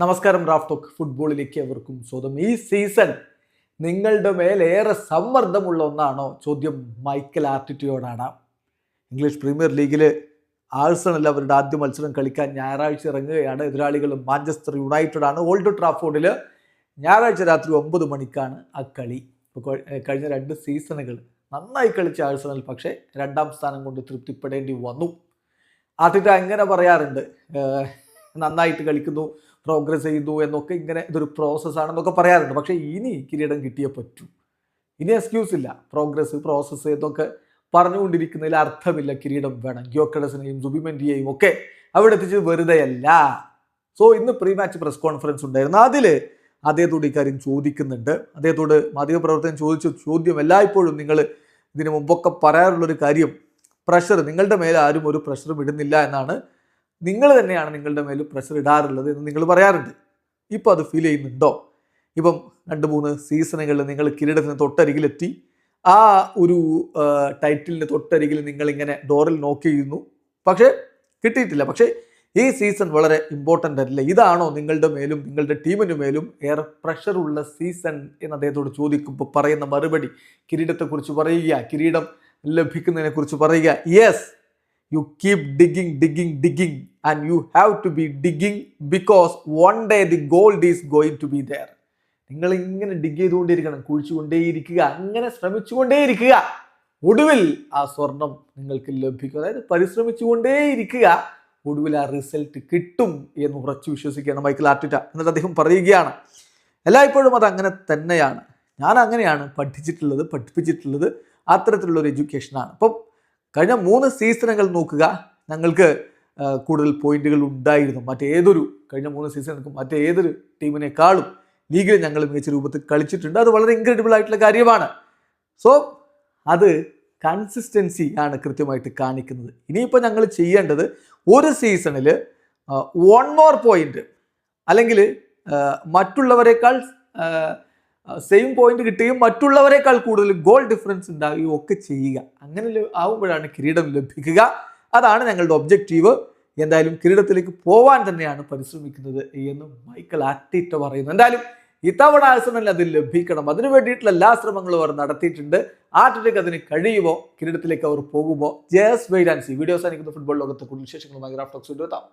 നമസ്കാരം Raf talk ഫുട്ബോളിലേക്ക് അവർക്കും സ്വന്തം ഈ സീസൺ നിങ്ങളുടെ മേലേറെ സമ്മർദ്ദമുള്ള ഒന്നാണോ? ചോദ്യം മൈക്കൽ ആർട്ടിറ്റിയോടാണ് ഇംഗ്ലീഷ് പ്രീമിയർ ലീഗിൽ ആഴ്സണൽ അവരുടെ ആദ്യ മത്സരം കളിക്കാൻ ഞായറാഴ്ച ഇറങ്ങുകയാണ്. എതിരാളികൾ മാഞ്ചസ്റ്റർ യുണൈറ്റഡ് ആണ് ഓൾഡ് ട്രാഫോർഡിൽ ഞായറാഴ്ച രാത്രി ഒമ്പത് മണിക്കാണ് ആ കളി. ഇപ്പോൾ കഴിഞ്ഞ രണ്ട് സീസണുകൾ നന്നായി കളിച്ച ആഴ്സണൽ പക്ഷേ രണ്ടാം സ്ഥാനം കൊണ്ട് തൃപ്തിപ്പെടേണ്ടി വന്നു. ആർട്ടിറ്റ എങ്ങനെ പറയാറുണ്ട്. നന്നായിട്ട് കളിക്കുന്നു. പ്രോഗ്രസ് ചെയ്തു എന്നൊക്കെ ഇങ്ങനെ ഇതൊരു പ്രോസസ്സാണെന്നൊക്കെ പറയാറുണ്ട്. പക്ഷേ ഇനി കിരീടം കിട്ടിയേ പറ്റൂ. ഇനി എക്സ്ക്യൂസ് ഇല്ല. പ്രോഗ്രസ് പ്രോസസ്സ് എന്നൊക്കെ പറഞ്ഞുകൊണ്ടിരിക്കുന്നതിൽ അർത്ഥമില്ല കിരീടം വേണം. ഗ്യോക്കഡസിനെയും സുബിമെന്റിയെയും ഒക്കെ അവിടെ എത്തിച്ചത് വെറുതെയല്ല. സോ ഇന്ന് പ്രീ മാച്ച് പ്രസ് കോൺഫറൻസ് ഉണ്ടായിരുന്നു. അതിൽ അദ്ദേഹത്തോട് ഇക്കാര്യം ചോദിക്കുന്നുണ്ട്. അദ്ദേഹത്തോട് മാധ്യമപ്രവർത്തകൻ ചോദിച്ച ചോദ്യം എല്ലായ്പ്പോഴും നിങ്ങൾ ഇതിനു മുമ്പൊക്കെ പറയാറുള്ളൊരു കാര്യം പ്രഷർ നിങ്ങളുടെ മേലെ ആരും ഒരു പ്രഷറും ഇടുന്നില്ല എന്നാണ് നിങ്ങൾ തന്നെയാണ് നിങ്ങളുടെ മേലും പ്രഷർ ഇടാറുള്ളത് എന്ന് നിങ്ങൾ പറയാറുണ്ട്. ഇപ്പോൾ അത് ഫീൽ ചെയ്യുന്നുണ്ടോ? ഇപ്പം രണ്ട് മൂന്ന് സീസണുകളിൽ നിങ്ങൾ കിരീടത്തിന് തൊട്ടരികിലെത്തി. ആ ഒരു ടൈറ്റിലിന് തൊട്ടരികിൽ നിങ്ങൾ ഇങ്ങനെ ഡോറിൽ നോക്കി ചെയ്യുന്നു. പക്ഷേ കിട്ടിയിട്ടില്ല. പക്ഷേ ഈ സീസൺ വളരെ ഇമ്പോർട്ടന്റ് അല്ലേ? ഇതാണോ നിങ്ങളുടെ മേലും നിങ്ങളുടെ ടീമിനു മേലും ഏറെ പ്രഷറുള്ള സീസൺ എന്ന് അദ്ദേഹത്തോട് ചോദിക്കുമ്പോൾ പറയുന്ന മറുപടി. കിരീടത്തെക്കുറിച്ച് പറയുക കിരീടം ലഭിക്കുന്നതിനെക്കുറിച്ച് പറയുക. Yes you keep digging digging digging and you have to be digging because one day the gold is going to be there. നിങ്ങൾ ഇങ്ങനെ ഡിഗ് ചെയ്തുകൊണ്ടേയിരിക്കണം കുഴിച്ചുകൊണ്ടേയിരിക്കുക അങ്ങനെ ശ്രമിച്ചുകൊണ്ടേയിരിക്കുക. ഒടുവിൽ ആ സ്വർണം നിങ്ങൾക്ക് ലഭിക്കും. അതായത് പരിശ്രമിച്ചുകൊണ്ടേയിരിക്കുക ഒടുവിൽ ആ റിസൾട്ട് കിട്ടും എന്ന് ഉറച്ചു വിശ്വസിക്കുകയാണ് മൈക്കിൾ ആർട്ടിറ്റ. എന്നിട്ട് അദ്ദേഹം പറയുകയാണ് എല്ലായ്പ്പോഴും അത് അങ്ങനെ തന്നെയാണ്. ഞാൻ അങ്ങനെയാണ് പഠിച്ചിട്ടുള്ളത് പഠിപ്പിച്ചിട്ടുള്ളത്. അത്തരത്തിലുള്ള ഒരു എഡ്യൂക്കേഷനാണ് അപ്പം കഴിഞ്ഞ മൂന്ന് സീസണുകൾ നോക്കുക. ഞങ്ങൾക്ക് കൂടുതൽ പോയിന്റുകൾ ഉണ്ടായിരുന്നു. മറ്റേതൊരു കഴിഞ്ഞ മൂന്ന് സീസണുകൾക്കും മറ്റേതൊരു ടീമിനേക്കാളും ലീഗിൽ ഞങ്ങൾ മികച്ച രൂപത്തിൽ കളിച്ചിട്ടുണ്ട്. അത് വളരെ ഇൻക്രെഡിബിൾ ആയിട്ടുള്ള കാര്യമാണ്. സോ അത് കൺസിസ്റ്റൻസി ആണ് കൃത്യമായിട്ട് കാണിക്കുന്നത്. ഇനിയിപ്പോൾ ഞങ്ങൾ ചെയ്യേണ്ടത് ഒരു സീസണിൽ വൺ മോർ പോയിന്റ് അല്ലെങ്കിൽ മറ്റുള്ളവരെക്കാൾ സെയിം പോയിന്റ് കിട്ടുകയും മറ്റുള്ളവരെക്കാൾ കൂടുതൽ ഗോൾ ഡിഫറൻസ് ഉണ്ടാവുകയും ഒക്കെ ചെയ്യുക. അങ്ങനെ ആവുമ്പോഴാണ് കിരീടം ലഭിക്കുക. അതാണ് ഞങ്ങളുടെ ഒബ്ജക്റ്റീവ് എന്തായാലും കിരീടത്തിലേക്ക് പോവാൻ തന്നെയാണ് പരിശ്രമിക്കുന്നത് എന്ന് മൈക്കൽ ആർട്ടിറ്റ പറയുന്നു. എന്തായാലും ഇത്തവണ ആഴ്സണൽ അത് ലഭിക്കണം. അതിനു വേണ്ടിയിട്ടുള്ള എല്ലാ ശ്രമങ്ങളും അവർ നടത്തിയിട്ടുണ്ട്. ആറ്റിലേക്ക് അതിന് കഴിയുമോ? കിരീടത്തിലേക്ക് അവർ പോകുമോ? ജയസ് വെയിറ്റ് വീഡിയോസ് ആയിരിക്കുന്ന ഫുട്ബോൾ ലോകത്തെ കൂടുതൽ വിശേഷങ്ങളുമായി ഗ്രാഫ്റ്റോക്സ് എത്താം.